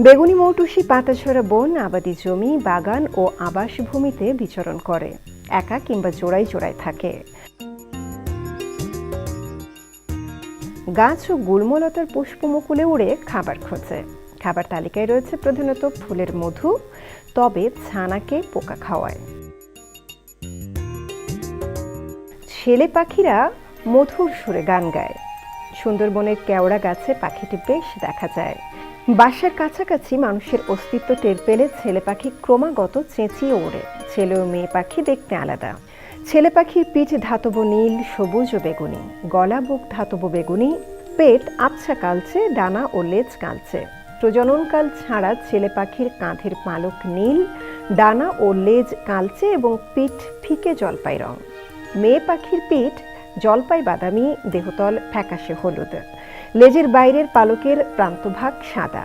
বেগুনি মৌটুসি পাতাছড়া বন, আবাদি জমি, বাগান ও আবাসভূমিতে বিচরণ করে। একা কিংবা জোড়ায় জোড়ায় থাকে। গাছ ও গুল্মলতার পুষ্পমুকুলে উড়ে খাবার খোঁজে। খাবার তালিকায় রয়েছে প্রধানত ফুলের মধু, তবে ছানাকে পোকা খাওয়ায়। ছেলে পাখিরা মধুর সুরে গান গায়। সুন্দরবনের কেওড়া গাছে পাখিটি বেশ দেখা যায়। বাসার কাছাকাছি মানুষের অস্তিত্ব টের পেলে ছেলে পাখি ক্রমাগত চেঁচিয়ে ওড়ে। ছেলে ও মেয়ে পাখি দেখতে আলাদা। ছেলে পাখির পিঠ ধাতব নীল, সবুজ ও বেগুনি। গলা, বুক ধাতব বেগুনি, পেট আবছা কালচে, ডানা ও লেজ কালচে। প্রজননকাল ছাড়া ছেলে পাখির কাঁধের পালক নীল, ডানা ও লেজ কালচে এবং পিঠ ফিকে জলপাই রং। মেয়ে পাখির পিঠ জলপাই বাদামি, দেহতল ফ্যাকাশে হলুদ। লেজের বাইরের পালকের প্রান্তভাগ সাদা।